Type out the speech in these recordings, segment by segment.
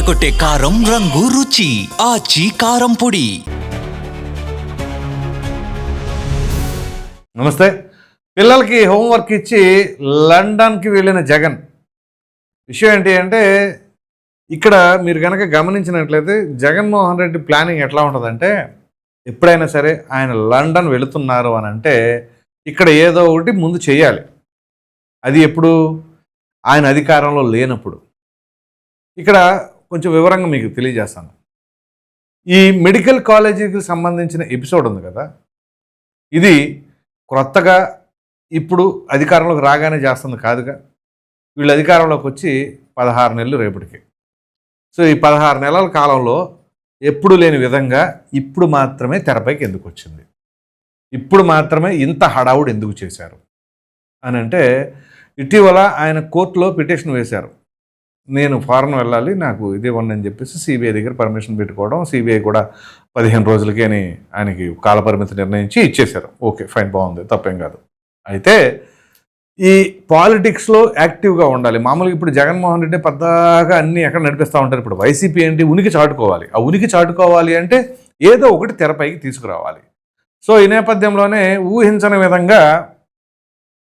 అదరగొట్టే కారం రంగు రుచి ఆచి కారం పొడి. నమస్తే. పిల్లలకి హోంవర్క్ ఇచ్చి లండన్కి వెళ్ళిన జగన్. విషయం ఏంటి అంటే ఇక్కడ మీరు కనుక గమనించినట్లయితే జగన్మోహన్ రెడ్డి ప్లానింగ్ ఎట్లా ఉంటుందంటే ఎప్పుడైనా సరే ఆయన లండన్ వెళుతున్నారు అని అంటే ఇక్కడ ఏదో ఒకటి ముందు చేయాలి. అది ఎప్పుడు? ఆయన అధికారంలో లేనప్పుడు. ఇక్కడ కొంచెం వివరంగా మీకు తెలియజేస్తాను. ఈ మెడికల్ కాలేజీకి సంబంధించిన ఎపిసోడ్ ఉంది కదా? ఇది క్రొత్తగా ఇప్పుడు అధికారంలోకి రాగానే చేస్తుంది కాదుగా? వీళ్ళు అధికారంలోకి వచ్చి పదహారు నెలలు రేపటికి. సో ఈ పదహారు నెలల కాలంలో ఎప్పుడు లేని విధంగా ఇప్పుడు మాత్రమే తెరపైకి ఎందుకు వచ్చింది? ఇప్పుడు మాత్రమే ఇంత హడావుడు ఎందుకు చేశారు? అని అంటే ఇటీవల ఆయన కోర్టులో పిటిషన్ వేశారు. నేను ఫారెన్ వెళ్ళాలి నాకు ఇది ఇవ్వండి అని చెప్పేసి సిబిఐ దగ్గర పర్మిషన్ పెట్టుకోవడం సిబిఐ కూడా పదిహేను రోజులకే అని ఆయనకి కాలపరిమితి నిర్ణయించి ఇచ్చేశారు. ఓకే ఫైన్ బాగుంది తప్పేం కాదు. అయితే ఈ పాలిటిక్స్లో యాక్టివ్గా ఉండాలి. మామూలుగా ఇప్పుడు జగన్మోహన్ రెడ్డి పెద్దగా అన్ని ఎక్కడ నడిపిస్తూ ఉంటారు. ఇప్పుడు వైసీపీ ఏంటి? ఉనికి చాటుకోవాలి. ఆ ఉనికి చాటుకోవాలి అంటే ఏదో ఒకటి తెరపైకి తీసుకురావాలి. సో ఈ నేపథ్యంలోనే ఊహించని విధంగా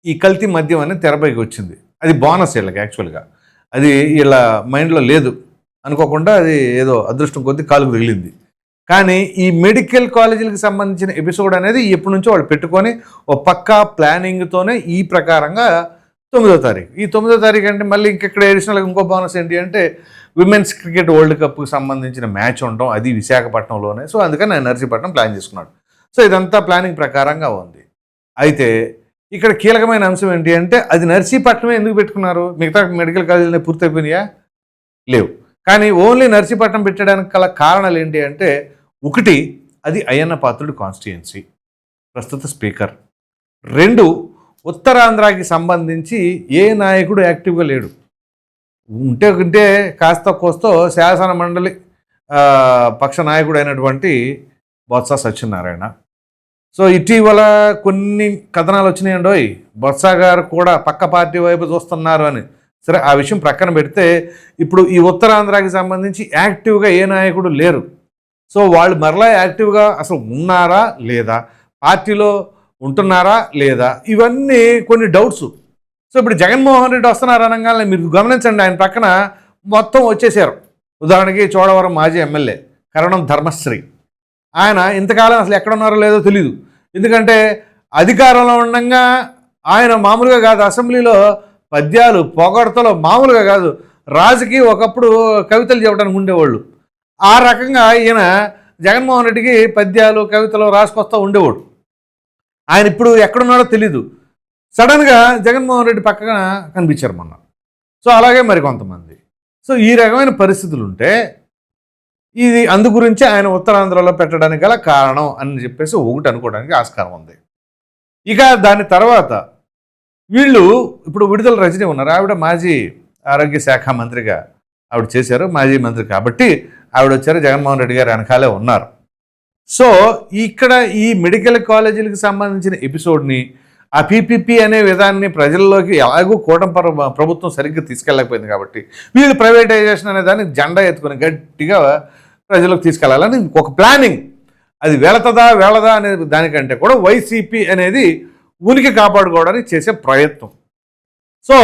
ఈ కల్తీ మద్యం అనేది తెరపైకి వచ్చింది. అది బోనస్ వీళ్ళకి యాక్చువల్గా అది వీళ్ళ మైండ్లో లేదు. అనుకోకుండా అది ఏదో అదృష్టం కొద్దీ కాలుకు తగిలింది. కానీ ఈ మెడికల్ కాలేజీలకు సంబంధించిన ఎపిసోడ్ అనేది ఎప్పటి నుంచో వాళ్ళు పెట్టుకొని ఓ పక్కా ప్లానింగ్తోనే ఈ ప్రకారంగా తొమ్మిదో తారీఖు. ఈ తొమ్మిదో తారీఖు అంటే మళ్ళీ ఇంకెక్కడ అడిషనల్గా ఇంకో బోనస్ ఏంటి అంటే విమెన్స్ క్రికెట్ వరల్డ్ కప్కి సంబంధించిన మ్యాచ్ ఉండడం అది విశాఖపట్నంలోనే. సో అందుకని నేను నర్సీపట్నం ప్లాన్ చేసుకున్నాడు. సో ఇదంతా ప్లానింగ్ ప్రకారంగా ఉంది. అయితే ఇక్కడ కీలకమైన అంశం ఏంటి అంటే అది నర్సీపట్నమే ఎందుకు పెట్టుకున్నారు? మిగతా మెడికల్ కాలేజీలు పూర్తయిపోయినాయా? లేవు. కానీ ఓన్లీ నర్సీపట్నం పెట్టడానికి గల కారణాలు ఏంటి అంటే ఒకటి అది అయ్యన్న పాత్రుడు కాన్స్టిట్యుయెన్సీ ప్రస్తుత స్పీకర్. రెండు ఉత్తరాంధ్రాకి సంబంధించి ఏ నాయకుడు యాక్టివ్గా లేడు. ఉంటే ఉంటే కాస్త కోస్తో శాసన మండలి పక్ష నాయకుడు అయినటువంటి బొత్స సత్యనారాయణ. సో ఇటీవల కొన్ని కథనాలు వచ్చినాయండోయ్ బొత్స గారు కూడా పక్క పార్టీ వైపు చూస్తున్నారు అని. సరే ఆ విషయం ప్రక్కన పెడితే ఇప్పుడు ఈ ఉత్తరాంధ్రాకి సంబంధించి యాక్టివ్గా ఏ నాయకుడు లేరు. సో వాళ్ళు మరలా యాక్టివ్గా అసలు ఉన్నారా లేదా? పార్టీలో ఉంటున్నారా లేదా? ఇవన్నీ కొన్ని డౌట్స్. సో ఇప్పుడు జగన్మోహన్ రెడ్డి వస్తున్నారు అనగానే మీరు గమనించండి ఆయన పక్కన మొత్తం వచ్చేసారు. ఉదాహరణకి చోడవరం మాజీ ఎమ్మెల్యే కరణం ధర్మశ్రీ. ఆయన ఇంతకాలం అసలు ఎక్కడ ఉన్నారో లేదో తెలియదు ఎందుకంటే అధికారంలో ఉండగా ఆయన మామూలుగా కాదు అసెంబ్లీలో పద్యాలు పొగడతలు మామూలుగా కాదు రాజుకి ఒకప్పుడు కవితలు చెప్పడానికి ఉండేవాళ్ళు. ఆ రకంగా ఈయన జగన్మోహన్ రెడ్డికి పద్యాలు కవితలు రాసుకొస్తూ ఉండేవాడు. ఆయన ఇప్పుడు ఎక్కడున్నాడో తెలీదు. సడన్గా జగన్మోహన్ రెడ్డి పక్కన కనిపించారు మొన్న. సో అలాగే మరి కొంతమంది. సో ఈ రకమైన పరిస్థితులు ఉంటే ఇది అందు గురించి ఆయన ఉత్తరాంధ్రలో పెట్టడానికి గల కారణం అని చెప్పేసి ఒకటి అనుకోవడానికి ఆస్కారం ఉంది. ఇక దాని తర్వాత వీళ్ళు ఇప్పుడు విడుదల రజనీ ఉన్నారు. ఆవిడ మాజీ ఆరోగ్య శాఖ మంత్రిగా ఆవిడ చేశారు మాజీ మంత్రి కాబట్టి ఆవిడ వచ్చారు జగన్మోహన్ రెడ్డి గారు వెనకాలే ఉన్నారు. సో ఇక్కడ ఈ మెడికల్ కాలేజీలకు సంబంధించిన ఎపిసోడ్ని ఆ పీపీపీ అనే విధాన్ని ప్రజల్లోకి ఎలాగూ కూటం ప్ర- ప్రభుత్వం సరిగ్గా తీసుకెళ్ళకపోయింది కాబట్టి వీళ్ళు ప్రైవేటైజేషన్ అనే దాన్ని జెండా ఎత్తుకొని గట్టిగా ప్రజలకు తీసుకెళ్ళాలని ఒక ప్లానింగ్. అది వెళతదా వెళదా అనే దానికంటే కూడా వైసీపీ అనేది ఉనికి కాపాడుకోవడానికి చేసే ప్రయత్నం. సో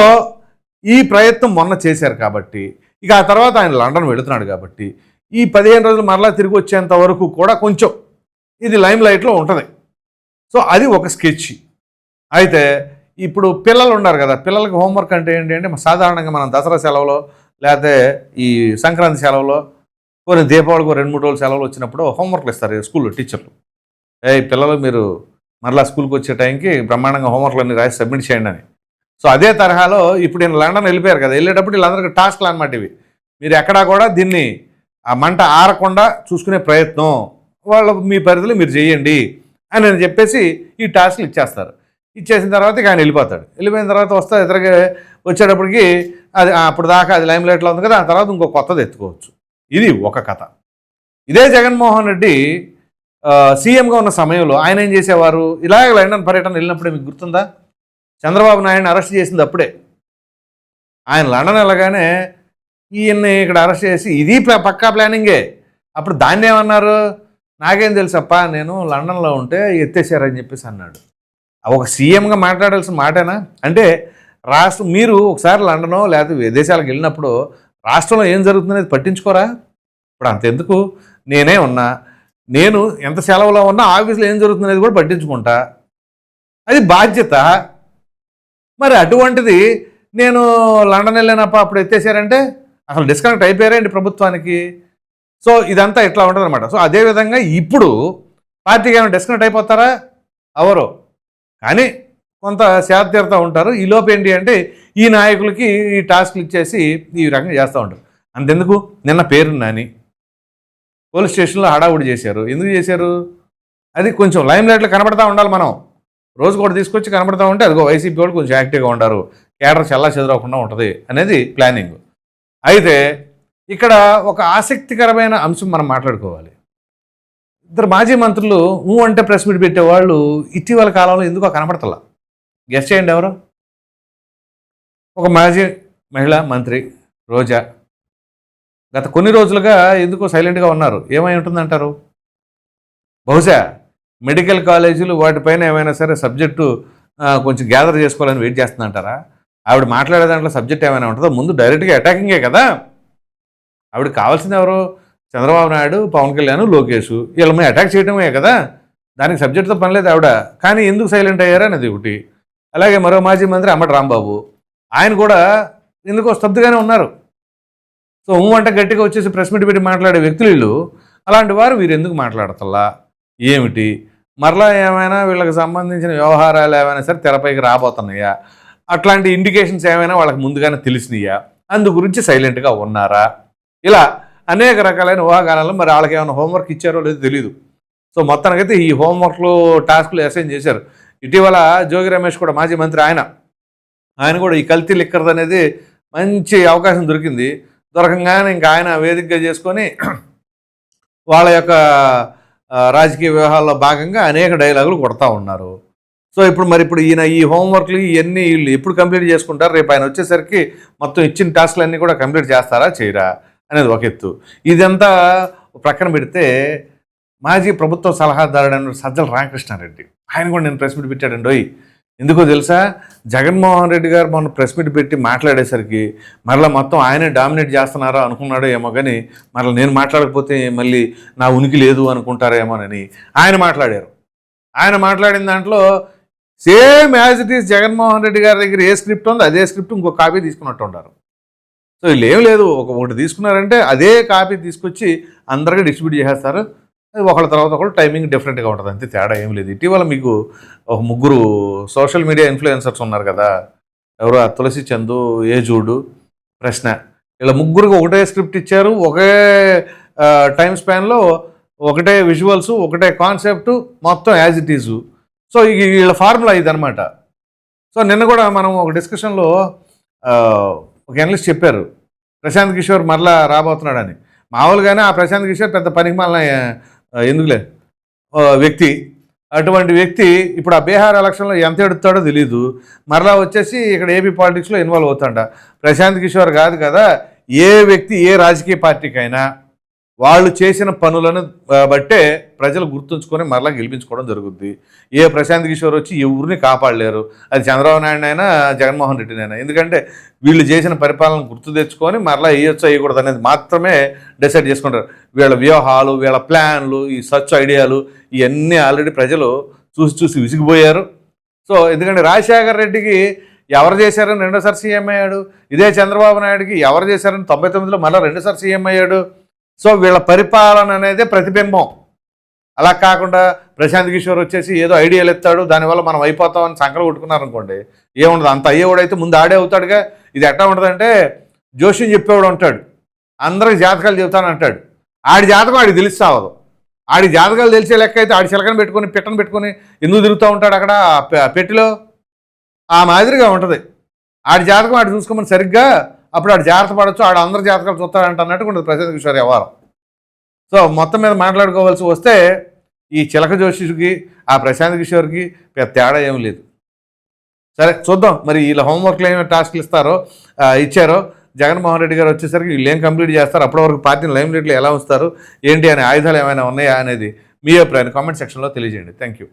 ఈ ప్రయత్నం మొన్న చేశారు కాబట్టి ఇక ఆ తర్వాత ఆయన లండన్ వెళుతున్నాడు కాబట్టి ఈ పదిహేను రోజులు మరలా తిరిగి వచ్చేంత వరకు కూడా కొంచెం ఇది లైమ్ లైట్లో ఉంటుంది. సో అది ఒక స్కెచ్. అయితే ఇప్పుడు పిల్లలు ఉన్నారు కదా పిల్లలకి హోంవర్క్ అంటే ఏంటి అంటే సాధారణంగా మనం దసరా సెలవులో లేకపోతే ఈ సంక్రాంతి సెలవులో కొన్ని దీపావళికి రెండు మూడు రోజులు సెలవులు వచ్చినప్పుడు హోంవర్క్లు ఇస్తారు స్కూల్లో టీచర్లు. ఏ పిల్లలు మీరు మరలా స్కూల్కి వచ్చే టైంకి బ్రహ్మాండంగా హోంవర్క్లు అన్ని రాసి సబ్మిట్ చేయండి అని. సో అదే తరహాలో ఇప్పుడు నేను లండన్ వెళ్ళిపోయారు కదా వెళ్ళేటప్పుడు వీళ్ళందరికీ టాస్క్లు అనమాట ఇవి. మీరు ఎక్కడా కూడా దీన్ని ఆ మంట ఆరకుండా చూసుకునే ప్రయత్నం వాళ్ళు మీ పరిధిలో మీరు చేయండి అని నేను చెప్పేసి ఈ టాస్క్లు ఇచ్చేస్తారు. ఇచ్చేసిన తర్వాత ఇక ఆయన వెళ్ళిపోతాడు. వెళ్ళిపోయిన తర్వాత వస్తే ఎదురుగా వచ్చేటప్పటికి అది అప్పుడు దాకా అది లైమ్ లైట్లో ఉంది కదా ఆ తర్వాత ఇంకో కొత్తది ఎత్తుకోవచ్చు. ఇది ఒక కథ. ఇదే జగన్మోహన్ రెడ్డి సీఎంగా ఉన్న సమయంలో ఆయన ఏం చేసేవారు? ఇలాగ లండన్ పర్యటన వెళ్ళినప్పుడే మీకు గుర్తుందా? చంద్రబాబు నాయుడిని అరెస్ట్ చేసింది అప్పుడే. ఆయన లండన్ వెళ్ళగానే ఈయన్ని ఇక్కడ అరెస్ట్ చేసి ఇది పక్కా ప్లానింగే. అప్పుడు దాన్ని ఏమన్నారు? నాకేం తెలుసప్ప నేను లండన్లో ఉంటే ఎత్తేసారని చెప్పేసి అన్నాడు. ఒక సీఎంగా మాట్లాడాల్సిన మాటేనా? అంటే రాష్ట్రం మీరు ఒకసారి లండనో లేకపోతే విదేశాలకు వెళ్ళినప్పుడు రాష్ట్రంలో ఏం జరుగుతుందనేది పట్టించుకోరా? ఇప్పుడు అంతెందుకు? నేనే ఉన్నా. నేను ఎంత సెలవులో ఉన్నా ఆఫీస్లో ఏం జరుగుతుందనేది కూడా పట్టించుకుంటా. అది బాధ్యత. మరి అటువంటిది నేను లండన్ వెళ్ళినప్ప అప్పుడు ఎత్తేసారంటే అసలు డిస్కనెక్ట్ అయిపోయారండి ప్రభుత్వానికి? సో ఇదంతా ఇట్లా ఉంటుంది అనమాట సో అదేవిధంగా ఇప్పుడు పార్టీకి ఏమైనా డిస్కనెక్ట్ అయిపోతారా? అవరు. కానీ కొంత శాతీరత ఉంటారు. ఈ లోపు ఏంటి అంటే ఈ నాయకులకి ఈ టాస్క్లు ఇచ్చేసి ఈ రకంగా చేస్తూ ఉంటారు. అంతెందుకు? నిన్న పేరు నాని. పోలీస్ స్టేషన్లో హడావుడి చేశారు. ఎందుకు చేశారు? అది కొంచెం లైమ్ లైట్లో కనబడతా ఉండాలి మనం. రోజు కూడా తీసుకొచ్చి కనబడతా ఉంటే అదిగో వైసీపీ వాళ్ళు కొంచెం యాక్టివ్గా ఉంటారు కేడర్ చల్లా చెదరకుండా ఉంటుంది అనేది ప్లానింగ్. అయితే ఇక్కడ ఒక ఆసక్తికరమైన అంశం మనం మాట్లాడుకోవాలి. ఇద్దరు మాజీ మంత్రులు ఊ అంటే ప్రెస్ మీట్ పెట్టేవాళ్ళు ఇటీవల కాలంలో ఎందుకో కనపడతలా గెస్ట్ చేయండి ఎవరు? ఒక మాజీ మహిళా మంత్రి రోజా గత కొన్ని రోజులుగా ఎందుకో సైలెంట్గా ఉన్నారు. ఏమై ఉంటుందంటారు? బహుశా మెడికల్ కాలేజీలు వాటిపైన ఏమైనా సరే సబ్జెక్టు కొంచెం గ్యాదర్ చేసుకోవాలని వెయిట్ చేస్తుందంటారా? ఆవిడ మాట్లాడే దాంట్లో సబ్జెక్ట్ ఏమైనా ఉంటుందో? ముందు డైరెక్ట్గా అటాకింగే కదా! ఆవిడ కావాల్సింది ఎవరు? చంద్రబాబు నాయుడు పవన్ కళ్యాణ్ లోకేష్ వీళ్ళ మీద అటాక్ చేయడమే కదా! దానికి సబ్జెక్ట్తో పనిలేదు ఆవిడ. కానీ ఎందుకు సైలెంట్ అయ్యారు అనేది ఒకటి. అలాగే మరో మాజీ మంత్రి అమ్మటి రాంబాబు. ఆయన కూడా ఎందుకో స్తబ్దుగానే ఉన్నారు. సో ఊ అంటే గట్టిగా వచ్చేసి ప్రెస్ మీట్ పెట్టి మాట్లాడే వ్యక్తులు వీళ్ళు. అలాంటి వారు వీరు ఎందుకు మాట్లాడతల్లా? ఏమిటి? మరలా ఏమైనా వీళ్ళకి సంబంధించిన వ్యవహారాలు ఏమైనా సరే తెరపైకి రాబోతున్నాయా? అట్లాంటి ఇండికేషన్స్ ఏమైనా వాళ్ళకి ముందుగానే తెలిసినాయా? అందు గురించి సైలెంట్గా ఉన్నారా? ఇలా అనేక రకాలైన ఊహాగానాలు మరి వాళ్ళకి ఏమైనా హోంవర్క్ ఇచ్చారో లేదో తెలియదు సో మొత్తానికైతే ఈ హోంవర్క్లు టాస్క్లు అసైన్ చేశారు. ఇటీవల జోగి రమేష్ కూడా మాజీ మంత్రి ఆయన. ఆయన కూడా ఈ కల్తీ లిక్కర్ది అనేది మంచి అవకాశం దొరికింది. దొరకంగానే ఇంకా ఆయన వేదికగా చేసుకొని వాళ్ళ యొక్క రాజకీయ వ్యవహారాల్లో భాగంగా అనేక డైలాగులు కొడతా ఉన్నారు. సో ఇప్పుడు మరి ఇప్పుడు ఈయన ఈ హోంవర్క్లు ఇవన్నీ వీళ్ళు ఎప్పుడు కంప్లీట్ చేసుకుంటారు? రేపు ఆయన వచ్చేసరికి మొత్తం ఇచ్చిన టాస్క్లు అన్నీ కూడా కంప్లీట్ చేస్తారా? చేయరా? అనేది ఒక ఎత్తు. ఇదంతా ప్రక్కన పెడితే మాజీ ప్రభుత్వ సలహాదారుడు సజ్జల రామకృష్ణారెడ్డి ఆయన కూడా నేను ప్రెస్ మీట్ పెట్టాడండి ఓయ్. ఎందుకో తెలుసా? జగన్మోహన్ రెడ్డి గారు మొన్న ప్రెస్ మీట్ పెట్టి మాట్లాడేసరికి మరలా మొత్తం ఆయనే డామినేట్ చేస్తున్నారా అనుకున్నాడో ఏమో కానీ మరలా నేను మాట్లాడకపోతే మళ్ళీ నా ఉనికి లేదు అనుకుంటారేమోనని ఆయన మాట్లాడారు. ఆయన మాట్లాడిన దాంట్లో same as it is Jaganmohan Reddy గారి దగ్గర ఏ స్క్రిప్ట్ ఉందో అదే స్క్రిప్ట్ ఇంకో కాపీ తీసుకున్నట్టు ఉంటారు సో వీళ్ళు ఏం లేదు ఒక ఒకటి తీసుకున్నారంటే అదే కాపీ తీసుకొచ్చి అందరికీ డిస్ట్రిబ్యూట్ చేసేస్తారు. ఒకళ్ళ తర్వాత ఒకళ్ళు టైమింగ్ డిఫరెంట్గా ఉంటుంది. అంతే తేడా ఏం లేదు. ఇటీవల మీకు ఒక ముగ్గురు సోషల్ మీడియా ఇన్ఫ్లుయెన్సర్స్ ఉన్నారు కదా. ఎవరు ఆ తులసి చందు ఏజూడు ప్రశ్న. ఇలా ముగ్గురికి ఒకటే స్క్రిప్ట్ ఇచ్చారు ఒకే టైం స్పాన్లో ఒకటే విజువల్స్ ఒకటే కాన్సెప్ట్ మొత్తం యాజ్ ఇట్ ఈజు సో ఈ వీళ్ళ ఫార్ములా ఇదనమాట సో నిన్న కూడా మనం ఒక డిస్కషన్లో ఒక అనలిస్ట్ చెప్పారు ప్రశాంత్ కిషోర్ మరలా రాబోతున్నాడని. మామూలుగానే ఆ ప్రశాంత్ కిషోర్ పెద్ద పనికి మళ్ళీ ఎందుకులే? వ్యక్తి. అటువంటి వ్యక్తి ఇప్పుడు ఆ బీహార్ ఎలక్షన్లో ఎంత ఎడుతాడో తెలియదు మరలా వచ్చేసి ఇక్కడ ఏపీ పాలిటిక్స్లో ఇన్వాల్వ్ అవుతాడ. ప్రశాంత్ కిషోర్ కాదు కదా ఏ వ్యక్తి ఏ రాజకీయ పార్టీకైనా వాళ్ళు చేసిన పనులను బట్టే ప్రజలు గుర్తుంచుకొని మరలా గెలిపించుకోవడం జరుగుద్ది. ఏ ప్రశాంత్ కిషోర్ వచ్చి ఎవరిని కాపాడలేరు. అది చంద్రబాబు నాయుడు అయినా జగన్మోహన్ రెడ్డినైనా ఎందుకంటే వీళ్ళు చేసిన పరిపాలన గుర్తు తెచ్చుకొని మరలా వేయొచ్చు వేయకూడదు అనేది మాత్రమే డిసైడ్ చేసుకుంటారు. వీళ్ళ వ్యూహాలు వీళ్ళ ప్లాన్లు ఈ సచ్ ఐడియాలు ఇవన్నీ ఆల్రెడీ ప్రజలు చూసి చూసి విసిగిపోయారు. సో ఎందుకంటే రాజశేఖర్ రెడ్డికి ఎవరు చేశారని రెండోసారి సీఎం అయ్యాడు. ఇదే చంద్రబాబు నాయుడుకి ఎవరు చేశారని తొంభై తొమ్మిదిలో మళ్ళీ రెండోసారి సీఎం అయ్యాడు. సో వీళ్ళ పరిపాలన అనేది ప్రతిబింబం. అలా కాకుండా ప్రశాంత్ కిషోర్ వచ్చేసి ఏదో ఐడియాలు ఎత్తాడు దానివల్ల మనం అయిపోతామని సంకలు కొట్టుకున్నారనుకోండి ఏముండదు అంత అయ్యేవాడైతే ముందు ఆడే అవుతాడుగా. ఇది ఎట్లా ఉంటుందంటే జోష్యం చెప్పేవాడు ఉంటాడు అందరికి జాతకాలు చెబుతానంటాడు ఆడి జాతకం ఆడికి తెలుస్తావదు ఆడి జాతకాలు తెలిసే లెక్క అయితే ఆడి చిలకన పెట్టుకొని పిట్టను పెట్టుకొని ఎందుకు తిరుగుతూ ఉంటాడు అక్కడ పె- పెట్టిలో? ఆ మాదిరిగా ఉంటుంది. ఆడి జాతకం ఆడు చూసుకోమని సరిగ్గా అప్పుడు ఆడు జాగ్రత్త పడవచ్చు ఆడు అందరు జాతకాలు చూస్తాడంట అన్నట్టు ఉంటుంది ప్రశాంత్ కిషోర్ వ్యవహారం. సో మొత్తం మీద మాట్లాడుకోవాల్సి వస్తే ఈ చిలక జోషికి ఆ ప్రశాంత్ కిషోర్కి పెద్ద తేడా ఏం లేదు. సరే చూద్దాం. మరి వీళ్ళ హోంవర్క్లు ఏమైనా టాస్క్లు ఇస్తారో ఇచ్చారో జగన్మోహన్ రెడ్డి గారు వచ్చేసరికి వీళ్ళు ఏం కంప్లీట్ చేస్తారు అప్పటి వరకు పార్టీని లైమ్ లైట్లో ఎలా ఉంచుతారు ఏంటి అనే ఆయుధాలు ఏమైనా ఉన్నాయా అనేది మీ అభిప్రాయాన్ని కామెంట్ సెక్షన్లో తెలియజేయండి. Thank you